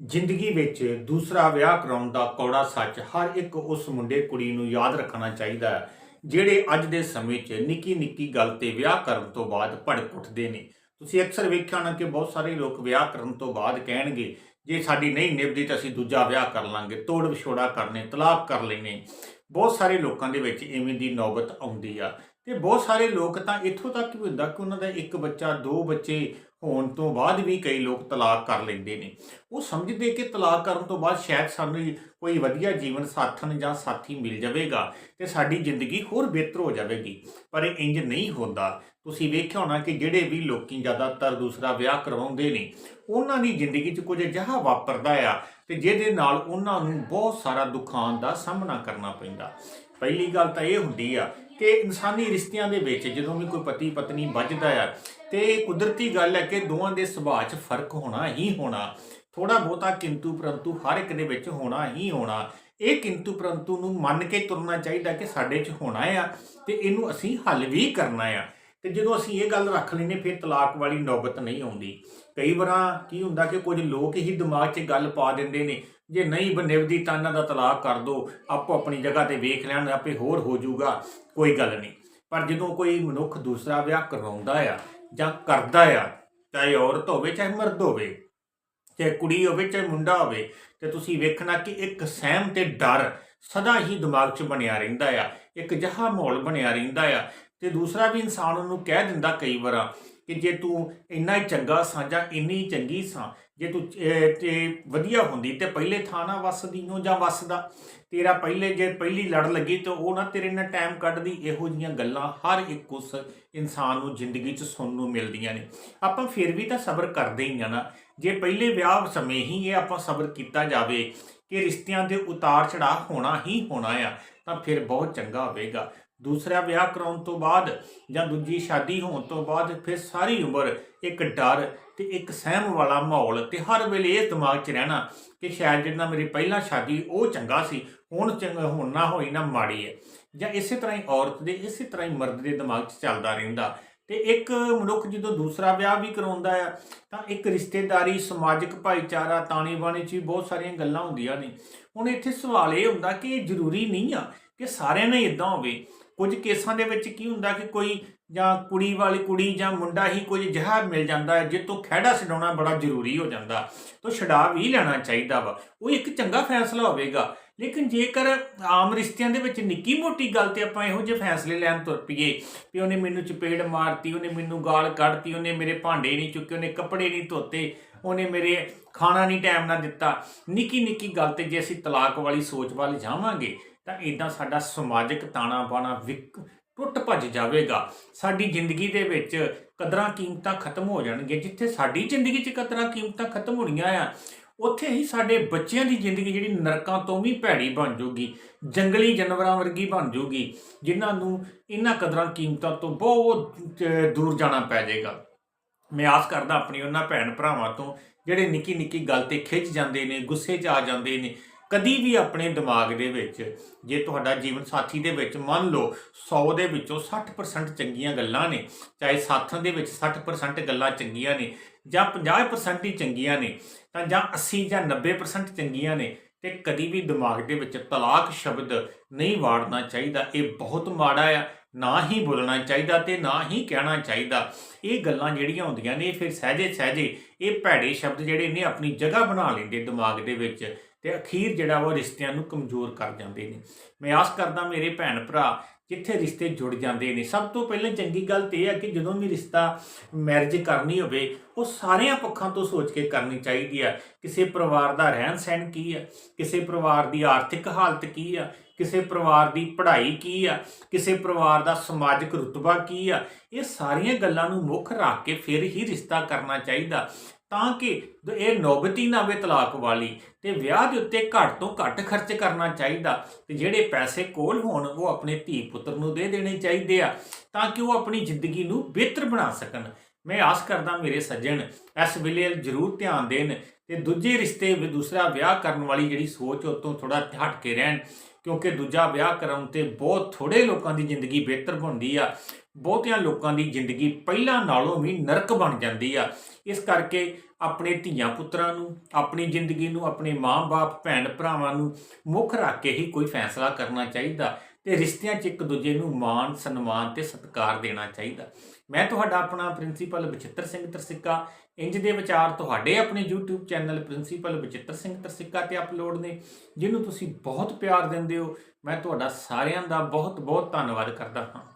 ਜ਼ਿੰਦਗੀ ਵਿੱਚ ਦੂਸਰਾ ਵਿਆਹ ਕਰਾਉਣ ਦਾ ਕੌੜਾ ਸੱਚ ਹਰ ਇੱਕ ਉਸ ਮੁੰਡੇ ਕੁੜੀ ਨੂੰ ਯਾਦ ਰੱਖਣਾ ਚਾਹੀਦਾ ਹੈ, ਜਿਹੜੇ ਅੱਜ ਦੇ ਸਮੇਂ 'ਚ ਨਿੱਕੀ ਨਿੱਕੀ ਗੱਲ ਤੇ ਵਿਆਹ ਕਰਨ ਤੋਂ ਬਾਅਦ ਭੜਕ ਉੱਠਦੇ ਨੇ। ਤੁਸੀਂ ਅਕਸਰ ਵੇਖਿਆ ਹੋਣਾ ਕਿ ਬਹੁਤ ਸਾਰੇ ਲੋਕ ਵਿਆਹ ਕਰਨ ਤੋਂ ਬਾਅਦ ਕਹਿਣਗੇ, ਜੇ ਸਾਡੀ ਨਹੀਂ ਨਿਭਦੀ ਤਾਂ ਅਸੀਂ ਦੂਜਾ ਵਿਆਹ ਕਰ ਲਾਂਗੇ, ਤੋੜ ਵਿਛੋੜਾ ਕਰਨੇ, ਤਲਾਕ ਕਰ ਲੈਣੇ ਬਹੁਤ ਸਾਰੇ ਲੋਕਾਂ ਦੇ ਵਿੱਚ ਇਵੇਂ ਦੀ ਨੌਬਤ ਆਉਂਦੀ ਆ। ਤੇ ਬਹੁਤ ਸਾਰੇ ਲੋਕ ਤਾਂ ਇੱਥੋਂ ਤੱਕ ਵੀ ਹੁੰਦਾ ਕਿ ਉਹਨਾਂ ਦਾ ਇੱਕ ਬੱਚਾ, ਦੋ ਬੱਚੇ ਹੋਣ ਤੋਂ ਬਾਅਦ ਵੀ ਕਈ ਲੋਕ ਤਲਾਕ ਕਰ ਲੈਂਦੇ ਨੇ। ਉਹ ਸਮਝਦੇ ਕਿ ਤਲਾਕ ਕਰਨ ਤੋਂ ਬਾਅਦ ਸ਼ਾਇਦ ਸਾਨੂੰ ਕੋਈ ਵਧੀਆ ਜੀਵਨ ਸਾਥਣ ਜਾਂ ਸਾਥੀ ਮਿਲ ਜਾਵੇਗਾ ਤੇ ਸਾਡੀ ਜ਼ਿੰਦਗੀ ਹੋਰ ਬਿਹਤਰ ਹੋ ਜਾਵੇਗੀ। ਪਰ ਇਹ ਇੰਜ ਨਹੀਂ ਹੁੰਦਾ। ਤੁਸੀਂ ਵੇਖਿਆ ਹੋਣਾ ਕਿ ਜਿਹੜੇ ਵੀ ਲੋਕੀ ਜ਼ਿਆਦਾਤਰ ਦੂਸਰਾ ਵਿਆਹ ਕਰਵਾਉਂਦੇ ਨੇ, ਉਹਨਾਂ ਦੀ ਜ਼ਿੰਦਗੀ 'ਚ ਕੁਝ ਅਜਿਹਾ ਵਾਪਰਦਾ ਆ ਤੇ ਜਿਹਦੇ ਨਾਲ ਉਹਨਾਂ ਨੂੰ ਬਹੁਤ ਸਾਰਾ ਦੁਖਾਂ ਦਾ ਸਾਹਮਣਾ ਕਰਨਾ ਪੈਂਦਾ। ਪਹਿਲੀ ਗੱਲ ਤਾਂ ਇਹ ਹੁੰਦੀ ਆ ਕਿ ਇਨਸਾਨੀ ਰਿਸ਼ਤਿਆਂ ਦੇ ਵਿੱਚ ਜਦੋਂ ਵੀ ਕੋਈ ਪਤੀ ਪਤਨੀ ਵੱਜਦਾ ਆ, ਤੇ ਕੁਦਰਤੀ ਗੱਲ ਹੈ ਕਿ ਦੋਵਾਂ ਦੇ ਸੁਭਾਅ 'ਚ ਫ਼ਰਕ ਹੋਣਾ ਹੀ ਹੋਣਾ ਥੋੜਾ ਬਹੁਤਾ ਕਿੰਤੂ ਪਰੰਤੂ ਹਰ ਇੱਕ ਦੇ ਵਿੱਚ ਹੋਣਾ ਹੀ ਹੋਣਾ, ਇਹ ਕਿੰਤੂ ਪਰੰਤੂ ਨੂੰ ਮੰਨ ਕੇ ਤੁਰਨਾ ਚਾਹੀਦਾ ਕਿ ਸਾਡੇ 'ਚ ਹੋਣਾ ਆ ਤੇ ਇਹਨੂੰ ਅਸੀਂ ਹੱਲ ਵੀ ਕਰਨਾ ਆ। ਤੇ ਜਦੋਂ ਅਸੀਂ ਇਹ ਗੱਲ ਰੱਖ ਲੈਨੇ ਫਿਰ ਤਲਾਕ ਵਾਲੀ ਨੌਬਤ ਨਹੀਂ ਆਉਂਦੀ। ਕਈ ਵਾਰਾਂ ਕੀ ਹੁੰਦਾ ਕਿ ਕੁਝ ਲੋਕ ਹੀ ਦਿਮਾਗ 'ਚ ਗੱਲ ਪਾ ਦਿੰਦੇ ਨੇ, ਜੇ ਨਹੀਂ ਬਨਿਵਦੀ ਤਾਂ ਇਹਨਾਂ ਦਾ ਤਲਾਕ ਕਰ ਦੋ, ਆਪੋ ਆਪਣੀ ਜਗ੍ਹਾ ਤੇ ਵੇਖ ਲੈਣ, ਆਪੇ ਹੋਰ ਹੋ ਜਾਊਗਾ, ਕੋਈ ਗੱਲ ਨਹੀਂ। ਪਰ ਜਦੋਂ ਕੋਈ ਮਨੁੱਖ ਦੂਸਰਾ ਵਿਆਹ ਕਰਵਾਉਂਦਾ ਆ ਜਾਂ ਕਰਦਾ ਆ, ਚਾਹੇ ਔਰਤ ਹੋਵੇ, ਚਾਹੇ ਮਰਦ ਹੋਵੇ, ਚਾਹੇ ਕੁੜੀ ਹੋਵੇ, ਚਾਹੇ ਮੁੰਡਾ ਹੋਵੇ, ਤੇ ਤੁਸੀਂ ਵੇਖਣਾ ਕਿ ਇੱਕ ਸਹਿਮ ਤੇ ਡਰ ਸਦਾ ਹੀ ਦਿਮਾਗ 'ਚ ਬਣਿਆ ਰਹਿੰਦਾ ਆ, ਇੱਕ ਜਹਾ ਮਾਹੌਲ ਬਣਿਆ ਰਹਿੰਦਾ ਆ ਤੇ ਦੂਸਰਾ ਵੀ ਇਨਸਾਨ ਉਹਨੂੰ ਕਹਿ ਦਿੰਦਾ ਕਈ ਵਾਰਾਂ ਕਿ ਜੇ ਤੂੰ ਇੰਨਾ ਹੀ ਚੰਗਾ ਸਾਂ ਜਾਂ ਇੰਨੀ ਚੰਗੀ ਸਾਂ, ਜੇ ਤੂੰ ਤੇ ਵਧੀਆ ਹੁੰਦੀ ਤੇ ਪਹਿਲੇ ਥਾਂ ਨਾ ਵਸਦੀ ਨੂੰ ਜਾਂ ਵਸਦਾ। ਤੇਰਾ ਪਹਿਲੇ ਜੇ ਪਹਿਲੀ ਲੜ ਲੱਗੀ ਤੇ ਉਹ ਨਾ ਤੇਰੇ ਨਾਲ ਟਾਈਮ ਕੱਢਦੀ, ਇਹੋ ਜੀਆਂ ਗੱਲਾਂ ਹਰ ਇੱਕ ਉਸ ਇਨਸਾਨ ਨੂੰ ਜ਼ਿੰਦਗੀ 'ਚ ਸੁਣਨ ਨੂੰ ਮਿਲਦੀਆਂ ਨੇ। ਆਪਾਂ ਫਿਰ ਵੀ ਤਾਂ ਸਬਰ ਕਰਦੇ ਹੀ ਆ ਨਾ। ਜੇ ਪਹਿਲੇ ਵਿਆਹ ਸਮੇਂ ਹੀ ਇਹ ਆਪਾਂ ਸਬਰ ਕੀਤਾ ਜਾਵੇ ਕਿ ਰਿਸ਼ਤਿਆਂ ਦੇ ਉਤਾਰ ਚੜਾਅ ਹੋਣਾ ਹੀ ਹੋਣਾ ਆ, ਤਾਂ ਫਿਰ ਬਹੁਤ ਚੰਗਾ ਹੋਵੇਗਾ। ਦੂਸਰਾ ਵਿਆਹ ਕਰਾਉਣ ਤੋਂ ਬਾਅਦ ਜਾਂ ਦੂਜੀ ਸ਼ਾਦੀ ਹੋਣ ਤੋਂ ਬਾਅਦ ਫਿਰ ਸਾਰੀ ਉਮਰ ਇੱਕ ਡਰ ਤੇ ਇੱਕ ਸਹਿਮ ਵਾਲਾ ਮਾਹੌਲ ਤੇ ਹਰ ਵੇਲੇ ਇਹ ਦਿਮਾਗ 'ਚ ਰਹਿਣਾ ਕਿ ਸ਼ਾਇਦ ਜਿੰਨਾ ਮੇਰੀ ਪਹਿਲਾਂ ਸ਼ਾਦੀ ਉਹ ਚੰਗਾ ਸੀ, ਹੁਣ ਚੰਗਾ, ਹੁਣ ਨਾ ਹੋਈ, ਨਾ ਮਾੜੀ ਹੈ। ਜਾਂ ਇਸੇ ਤਰ੍ਹਾਂ ਹੀ ਔਰਤ ਦੇ, ਇਸੇ ਤਰ੍ਹਾਂ ਹੀ ਮਰਦ ਦੇ ਦਿਮਾਗ 'ਚ ਚੱਲਦਾ ਰਹਿੰਦਾ। ਤੇ ਇੱਕ ਮਨੁੱਖ ਜਦੋਂ ਦੂਸਰਾ ਵਿਆਹ ਵੀ ਕਰਾਉਂਦਾ ਆ, ਤਾਂ ਇੱਕ ਰਿਸ਼ਤੇਦਾਰੀ, ਸਮਾਜਿਕ ਭਾਈਚਾਰਾ ਤਾਣੀ ਬਾਣੀ 'ਚ ਵੀ ਬਹੁਤ ਸਾਰੀਆਂ ਗੱਲਾਂ ਹੁੰਦੀਆਂ ਨੇ। ਹੁਣ ਇੱਥੇ ਸਵਾਲ ਇਹ ਹੁੰਦਾ ਕਿ ਇਹ ਜ਼ਰੂਰੀ ਨਹੀਂ ਆ ਕਿ ਸਾਰਿਆਂ ਨਾਲ ਇਦਾਂ ਹੋਵੇ। ਕੁਝ ਕੇਸਾਂ ਦੇ ਵਿੱਚ ਕੀ ਹੁੰਦਾ ਕਿ ਕੋਈ ਜਾਂ ਕੁੜੀ ਵਾਲੀ ਕੁੜੀ ਜਾਂ ਮੁੰਡਾ ਹੀ ਕੁਝ ਜ਼ਹਿਰ ਮਿਲ ਜਾਂਦਾ ਹੈ ਜਿੱਤੋਂ ਖਹਿੜਾ ਛਡਾਉਣਾ ਬੜਾ ਜ਼ਰੂਰੀ ਹੋ ਜਾਂਦਾ, ਤਾਂ ਛਡਾ ਵੀ ਲੈਣਾ ਚਾਹੀਦਾ ਵਾ। ਉਹ ਇੱਕ ਚੰਗਾ ਫੈਸਲਾ ਹੋਵੇਗਾ। ਲੇਕਿਨ ਜੇਕਰ ਆਮ ਰਿਸ਼ਤਿਆਂ ਦੇ ਵਿੱਚ ਨਿੱਕੀ ਮੋਟੀ ਗੱਲ ਤੇ ਆਪਾਂ ਇਹੋ ਜਿਹੇ ਫੈਸਲੇ ਲੈਣ ਤੁਰ ਪਈਏ ਵੀ ਉਹਨੇ ਮੈਨੂੰ ਚਪੇੜ ਮਾਰਤੀ, ਉਹਨੇ ਮੈਨੂੰ ਗਾਲ ਕੱਢਤੀ, ਉਹਨੇ ਮੇਰੇ ਭਾਂਡੇ ਨਹੀਂ ਚੁੱਕੇ, ਉਹਨੇ ਕੱਪੜੇ ਨਹੀਂ ਧੋਤੇ ਉਹਨੇ ਮੇਰੇ ਖਾਣਾ ਨਹੀਂ ਟਾਈਮ ਨਾਲ ਦਿੱਤਾ। ਨਿੱਕੀ ਨਿੱਕੀ ਗੱਲ ਤੇ ਜੇ ਅਸੀਂ ਤਲਾਕ ਵਾਲੀ ਸੋਚ ਵੱਲ ਜਾਵਾਂਗੇ, ਤਾਂ ਇਦਾਂ ਸਾਡਾ ਸਮਾਜਿਕ ਤਾਣਾ ਬਾਣਾ ਵਿਕ, ਟੁੱਟ ਭੱਜ ਜਾਵੇਗਾ। ਸਾਡੀ ਜ਼ਿੰਦਗੀ ਦੇ ਵਿੱਚ ਕਦਰਾਂ ਕੀਮਤਾਂ ਖਤਮ ਹੋ ਜਾਣਗੀਆਂ। ਜਿੱਥੇ ਸਾਡੀ ਜ਼ਿੰਦਗੀ 'ਚ ਕਦਰਾਂ ਕੀਮਤਾਂ ਖਤਮ ਹੋਣੀਆਂ ਆ, ਉੱਥੇ ਹੀ ਸਾਡੇ ਬੱਚਿਆਂ ਦੀ ਜ਼ਿੰਦਗੀ ਜਿਹੜੀ ਨਰਕਾਂ ਤੋਂ ਵੀ ਭੈੜੀ ਬਣ ਜਾਊਗੀ ਜੰਗਲੀ ਜਾਨਵਰਾਂ ਵਰਗੀ ਬਣ ਜਾਊਗੀ ਜਿਨ੍ਹਾਂ ਨੂੰ ਇਹਨਾਂ ਕਦਰਾਂ ਕੀਮਤਾਂ ਤੋਂ ਬਹੁਤ ਦੂਰ ਜਾਣਾ ਪੈ ਜਾਏਗਾ। ਮੈਂ ਆਸ ਕਰਦਾ ਆਪਣੀ ਉਹਨਾਂ ਭੈਣ ਭਰਾਵਾਂ ਤੋਂ, ਜਿਹੜੇ ਨਿੱਕੀ ਨਿੱਕੀ ਗੱਲ ਤੇ ਖਿੱਚ ਜਾਂਦੇ ਨੇ, ਗੁੱਸੇ 'ਚ ਆ ਜਾਂਦੇ ਨੇ, ਕਦੀ ਵੀ ਆਪਣੇ ਦਿਮਾਗ ਦੇ ਵਿੱਚ, ਜੇ ਤੁਹਾਡਾ ਜੀਵਨ ਸਾਥੀ ਦੇ ਵਿੱਚ ਮੰਨ ਲਓ 100 ਦੇ ਵਿੱਚੋਂ 60% ਚੰਗੀਆਂ ਗੱਲਾਂ ਨੇ, ਚਾਹੇ ਸਾਥਾਂ ਦੇ ਵਿੱਚ 60% ਗੱਲਾਂ ਚੰਗੀਆਂ ਨੇ ਜਾਂ 50% ਹੀ ਚੰਗੀਆਂ ਨੇ, ਤਾਂ ਜਾਂ 80 ਜਾਂ 90% ਚੰਗੀਆਂ ਨੇ, ਤੇ ਕਦੀ ਵੀ ਦਿਮਾਗ ਦੇ ਵਿੱਚ ਤਲਾਕ ਸ਼ਬਦ ਨਹੀਂ ਵਾੜਨਾ ਚਾਹੀਦਾ। ਇਹ ਬਹੁਤ ਮਾੜਾ ਆ ਨਾ ਹੀ ਬੋਲਣਾ ਚਾਹੀਦਾ ਤੇ ਨਾ ਹੀ ਕਹਿਣਾ ਚਾਹੀਦਾ। ਇਹ ਗੱਲਾਂ ਜਿਹੜੀਆਂ ਹੁੰਦੀਆਂ ਨੇ ਫਿਰ ਸਹਜੇ ਸਹਜੇ ਇਹ ਭੈੜੇ ਸ਼ਬਦ ਜਿਹੜੇ ਨੇ ਆਪਣੀ ਜਗ੍ਹਾ ਬਣਾ ਲੈਂਦੇ ਦਿਮਾਗ ਦੇ ਵਿੱਚ। ਤੇ ਅਖੀਰ ਜਿਹੜਾ ਵਾ ਉਹ ਰਿਸ਼ਤਿਆਂ ਨੂੰ ਕਮਜ਼ੋਰ ਕਰ ਜਾਂਦੇ ਨੇ। ਮੈਂ ਆਸ ਕਰਦਾ ਮੇਰੇ ਭੈਣ ਭਰਾ ਜਿੱਥੇ ਰਿਸ਼ਤੇ ਜੁੜ ਜਾਂਦੇ ਨੇ, ਸਭ ਤੋਂ ਪਹਿਲਾਂ ਚੰਗੀ ਗੱਲ ਤੇ ਇਹ ਹੈ ਕਿ ਜਦੋਂ ਵੀ ਰਿਸ਼ਤਾ ਮੈਰਿਜ ਕਰਨੀ ਹੋਵੇ, ਉਹ ਸਾਰਿਆਂ ਪੱਖਾਂ ਤੋਂ ਸੋਚ ਕੇ ਕਰਨੀ ਚਾਹੀਦੀ ਹੈ ਕਿਸੇ ਪਰਿਵਾਰ ਦਾ ਰਹਿਣ ਸਹਿਣ ਕੀ ਹੈ ਕਿਸੇ ਪਰਿਵਾਰ ਦੀ ਆਰਥਿਕ ਹਾਲਤ ਕੀ ਆ? ਕਿਸੇ ਪਰਿਵਾਰ ਦੀ ਪੜ੍ਹਾਈ ਕੀ ਆ? ਕਿਸੇ ਪਰਿਵਾਰ ਦਾ ਸਮਾਜਿਕ ਰੁਤਬਾ ਕੀ ਆ? ਇਹ ਸਾਰੀਆਂ ਗੱਲਾਂ ਨੂੰ ਮੁੱਖ ਰੱਖ ਕੇ ਫਿਰ ਹੀ ਰਿਸ਼ਤਾ ਕਰਨਾ ਚਾਹੀਦਾ। ਤਾਂ ਕਿ ਇਹ ਨੌਬਤੀ ਨਾ ਹੋਵੇ ਤਲਾਕ ਵਾਲੀ ਤੇ ਵਿਆਹ ਦੇ ਉੱਤੇ ਘੱਟ ਤੋਂ ਘੱਟ ਖਰਚ ਕਰਨਾ ਚਾਹੀਦਾ ਤੇ ਜਿਹੜੇ ਪੈਸੇ ਕੋਲ ਹੋਣ, ਉਹ ਆਪਣੇ ਧੀ ਪੁੱਤਰ ਨੂੰ ਦੇ ਦੇਣੇ ਚਾਹੀਦੇ ਆ ਤਾਂ ਕਿ ਉਹ ਆਪਣੀ ਜ਼ਿੰਦਗੀ ਨੂੰ ਬਿਹਤਰ ਬਣਾ ਸਕਣ। ਮੈਂ ਆਸ ਕਰਦਾ ਮੇਰੇ ਸੱਜਣ, ਇਸ ਵੇਲੇ ਜ਼ਰੂਰ ਧਿਆਨ ਦੇਣ ਤੇ ਦੂਜੇ ਰਿਸ਼ਤੇ ਵੀ ਦੂਸਰਾ ਵਿਆਹ ਕਰਨ ਵਾਲੀ ਜਿਹੜੀ ਸੋਚ ਉਹ ਤੋਂ ਥੋੜਾ ਹਟ ਕੇ ਰਹਿਣ। ਕਿਉਂਕਿ ਦੂਜਾ ਵਿਆਹ ਕਰਨ ਤੇ ਬਹੁਤ ਥੋੜੇ ਲੋਕਾਂ ਦੀ ਜ਼ਿੰਦਗੀ ਬਿਹਤਰ ਬਣਦੀ ਆ, ਬਹੁਤਿਆਂ ਲੋਕਾਂ ਦੀ ਜ਼ਿੰਦਗੀ ਪਹਿਲਾਂ ਨਾਲੋਂ ਵੀ ਨਰਕ ਬਣ ਜਾਂਦੀ ਆ। ਇਸ ਕਰਕੇ ਆਪਣੇ ਧੀਆਂ ਪੁੱਤਰਾਂ ਨੂੰ, ਆਪਣੀ ਜ਼ਿੰਦਗੀ ਨੂੰ, ਆਪਣੇ ਮਾਂ-ਬਾਪ ਭੈਣ ਭਰਾਵਾਂ ਨੂੰ ਮੁੱਖ ਰੱਖ ਕੇ ਹੀ ਕੋਈ ਫੈਸਲਾ ਕਰਨਾ ਚਾਹੀਦਾ। ਤੇ ਰਿਸ਼ਤਿਆਂ 'ਚ ਇੱਕ ਦੂਜੇ ਨੂੰ ਮਾਣ, ਸਨਮਾਨ ਤੇ ਸਤਿਕਾਰ ਦੇਣਾ ਚਾਹੀਦਾ। ਮੈਂ ਤੁਹਾਡਾ ਆਪਣਾ ਪ੍ਰਿੰਸੀਪਲ ਬਚਿੱਤਰ ਸਿੰਘ ਤਰਸਿੱਕਾ। ਇੰਜ ਦੇ ਵਿਚਾਰ ਤੁਹਾਡੇ ਆਪਣੇ YouTube channel principal Bachittar Singh Tarsikka ਤੇ ਅਪਲੋਡ ਨੇ, ਜਿਹਨੂੰ ਤੁਸੀਂ ਬਹੁਤ ਪਿਆਰ ਦਿੰਦੇ ਹੋ। ਮੈਂ ਤੁਹਾਡਾ ਸਾਰਿਆਂ ਦਾ ਬਹੁਤ ਬਹੁਤ ਧੰਨਵਾਦ ਕਰਦਾ ਹਾਂ।